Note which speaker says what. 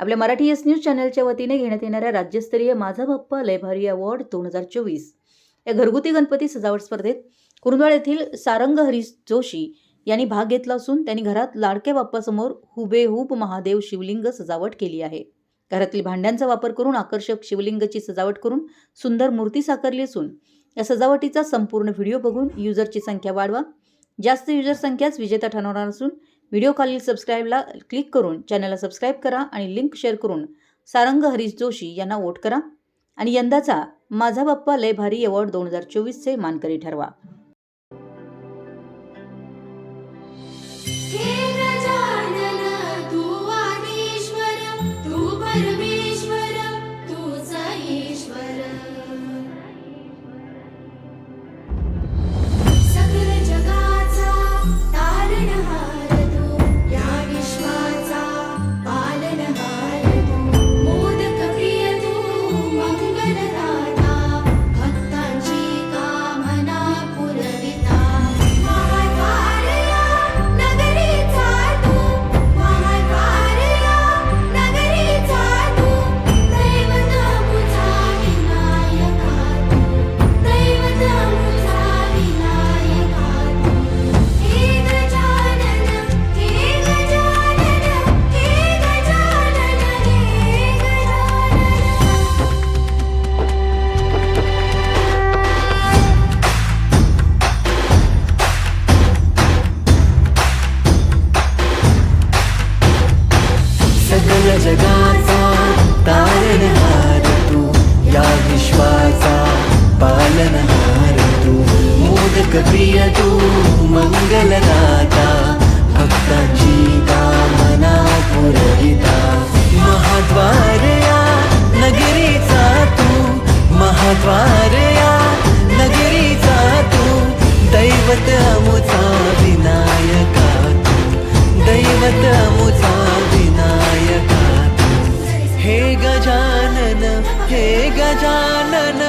Speaker 1: आपल्या Marathi S news चॅनलच्या वतीने घेण्यात येणाऱ्या राज्यस्तरीय माझा बाप्पा लयभारी अवॉर्ड दोन हजार चोवीस. या घरगुती गणपती सजावट स्पर्धेत कुरुंदवाड येथील सारंग हरीश जोशी यांनी भाग घेतला असून त्यांनी घरात लाडक्या बाप्पासमोर हुबेहूब महादेव शिवलिंग सजावट केली आहे. घरातील भांड्यांचा वापर करून आकर्षक शिवलिंगची सजावट करून सुंदर मूर्ती साकारली असून या सजावटीचा संपूर्ण व्हिडिओ बघून युजरची संख्या वाढवा. जास्त युजर संख्याच विजेता ठरवणार असून व्हिडिओ खालील सबस्क्राईबला क्लिक करून चॅनलला सबस्क्राईब करा आणि लिंक शेअर करून सारंग हरीश जोशी यांना वोट करा. आणि यंदाचा माझा बाप्पा लय भारी अवॉर्ड दोन हजार चोवीसचे मानकरी ठरवा.
Speaker 2: जगाचा तारणहार तू या विश्वाचा पालनहार तू. मोदक प्रिय तू मंगलदाता भक्तांची कामना पुरवी. हे गजानन हे गजानन